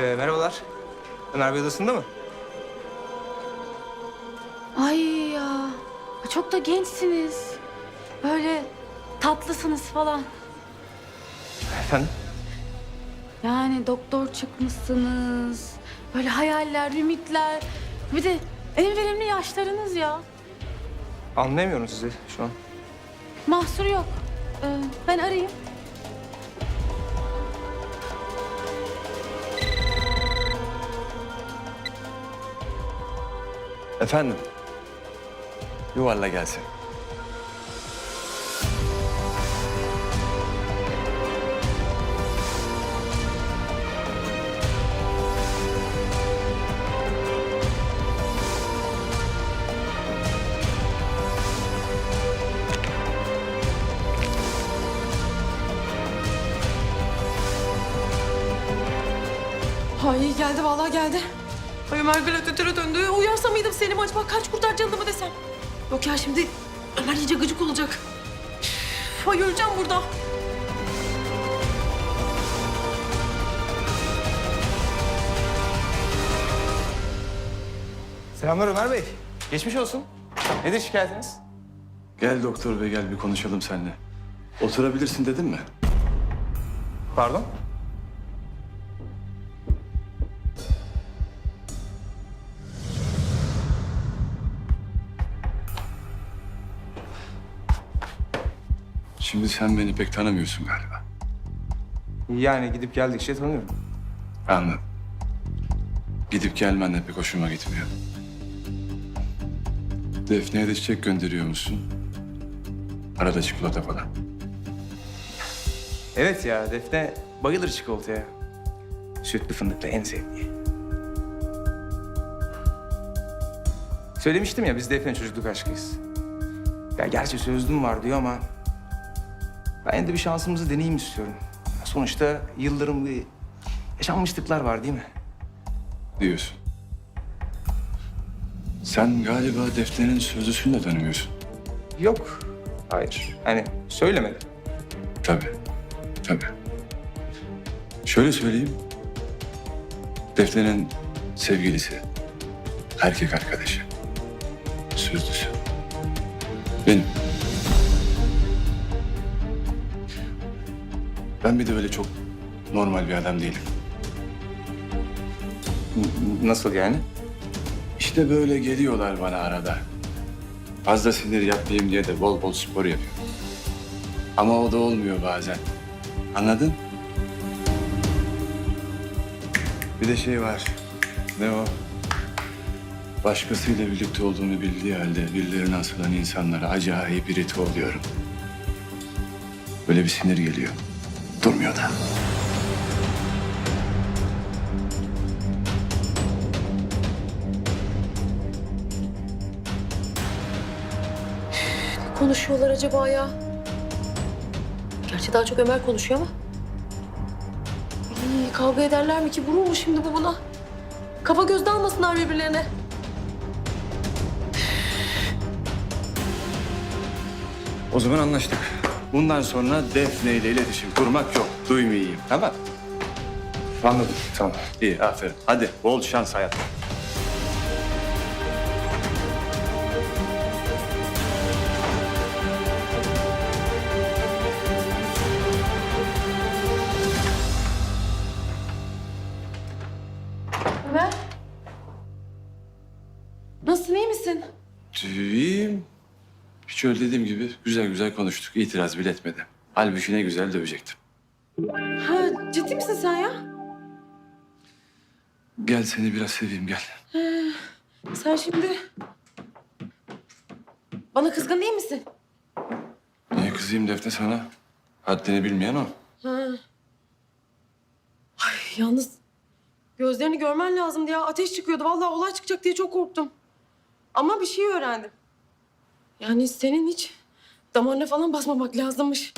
Ee, merhabalar. Ömer Bey odasında mı? Ay ya. Çok da gençsiniz. Böyle tatlısınız falan. Efendim? Yani doktor çıkmışsınız. Böyle hayaller, ümitler. Bir de en verimli yaşlarınız ya. Anlayamıyorum sizi şu an. Mahsur yok. Ee, ben arayayım. Efendim? Yuvarla gelsin. Ay iyi geldi vallahi geldi. Ay Ömer gladiatöre döndü. Uyarsa mıydım Selim acaba kaç kurtar canımı desem. Yok ya şimdi Ömer iyice gıcık olacak. Üf, Ay öleceğim burada. Selamlar Ömer Bey. Geçmiş olsun. Nedir şikayetiniz? Gel doktor bey gel bir konuşalım seninle. Oturabilirsin dedim mi? Pardon? Şimdi sen beni pek tanımıyorsun galiba. Yani gidip geldikçe tanıyorum. Anladım. Gidip gelmen de pek hoşuma gitmiyor. Defne'ye de çiçek gönderiyor musun? Arada çikolata falan. Evet ya Defne bayılır çikolataya. Sütlü fındıklı en sevdiği. Söylemiştim ya biz Defne çocukluk aşkıyız. Ya gerçi sözlüm var diyor ama... Ben de bir şansımızı deneyeyim istiyorum. Sonuçta yılların bir yaşanmışlıklar var değil mi? Diyorsun. Sen galiba Defne'nin sözlüsünü de tanımıyorsun. Yok. Hayır. Hani söylemedi. Tabii. Tabii. Şöyle söyleyeyim. Defne'nin sevgilisi, erkek arkadaşı, sözlüsü. Benim. Ben bir de öyle çok normal bir adam değilim. N- Nasıl yani? İşte böyle geliyorlar bana arada. Fazla sinir yapmayayım diye de bol bol spor yapıyorum. Ama o da olmuyor bazen. Anladın? Bir de şey var. Ne o? Başkasıyla birlikte olduğunu bildiği halde birilerine asılan insanlara acayip irite oluyorum. Böyle bir sinir geliyor. Durmuyor da. Ne konuşuyorlar acaba ya? Gerçi daha çok Ömer konuşuyor ama. Ay, kavga ederler mi ki? Vurur mu şimdi bu buna? Kafa göz dalmasınlar birbirlerine. O zaman anlaştık. Bundan sonra Defne ile iletişim kurmak yok. Duymayayım. Tamam. Anladım. Tamam. İyi, aferin. Hadi bol şans hayat. Hiç öyle dediğim gibi güzel güzel konuştuk. İtiraz bile etmedi. Halbuki ne güzel dövecektim. Ha ciddi misin sen ya? Gel seni biraz seveyim gel. Sen şimdi bana kızgın değil misin? Niye kızayım Defne sana? Haddini bilmeyen o. Ha. Ay yalnız gözlerini görmen lazımdı ya. Ateş çıkıyordu. Vallahi olay çıkacak diye çok korktum. Ama bir şey öğrendim. Yani senin hiç damarına falan basmamak lazımmış.